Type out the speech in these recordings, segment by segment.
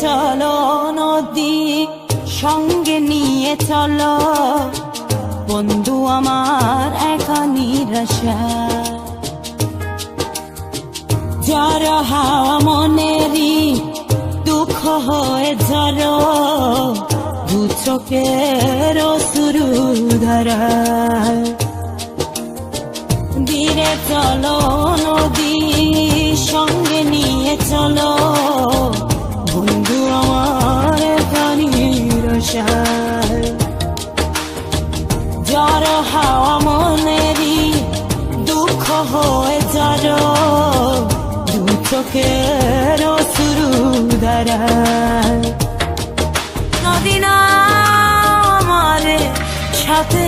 চলো নদী সঙ্গে নিয়ে চলো। বন্ধু আমার একা নিরাশা। জ্বর হাওয়া মনেরই দুঃখ হয়ে জ্বর দু চোখের শুরু ধরা। ধীরে চলো নদী সঙ্গে নিয়ে চলো। চোখের শুরু দাঁড়ায় নদী না আমার সাথে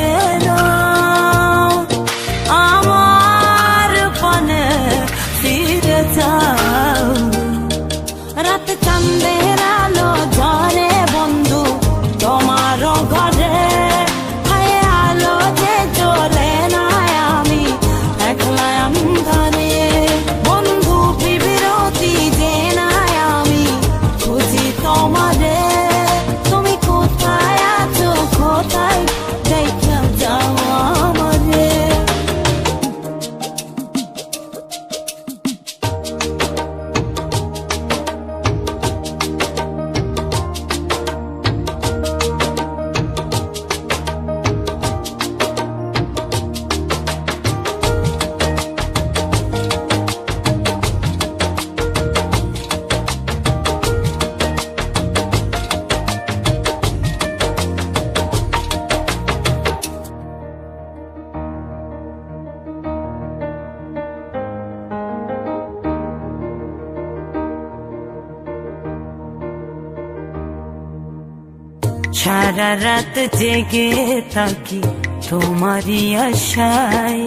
সারা রাত জেগে থাকি তোমারই আশায়।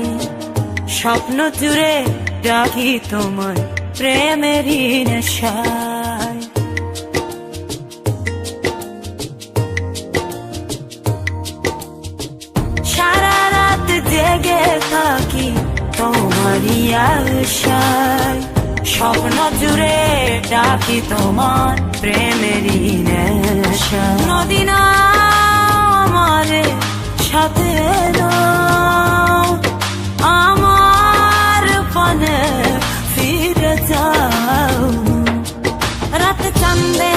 স্বপ্ন জুড়ে ডাকি তোমার প্রেমেরই নেশায়। সারা রাত জেগে থাকি তোমারই আশায়। স্বপ্ন জুড়ে ডাকি তোমার প্রেমেরই নেশা। নদী না আমার সাথে আমার পানে ফিরে যাও। রাত চান্দের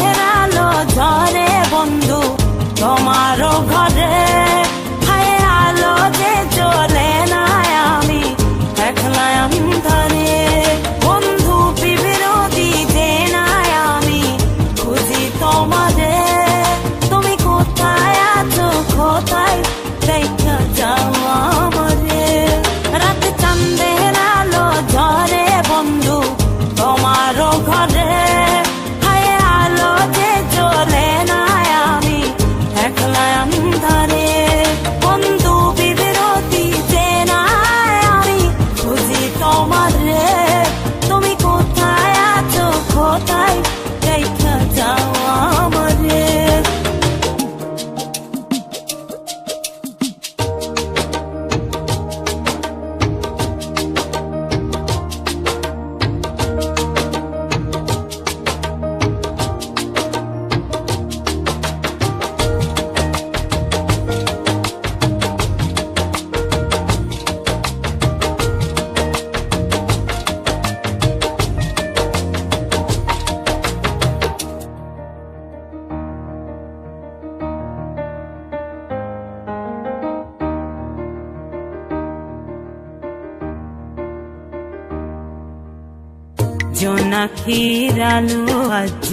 জোনাকির আলো আজ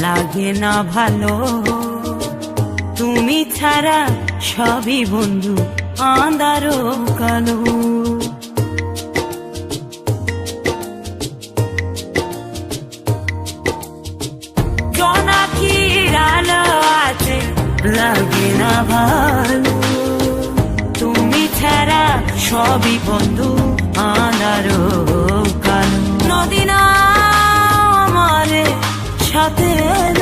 লাগে না ভালো। তুমি ছাড়া সবই বন্ধু আন্দারো কালো। লাগে না ভালো। তুমি ছাড়া সবই বন্ধু আন্দারো आते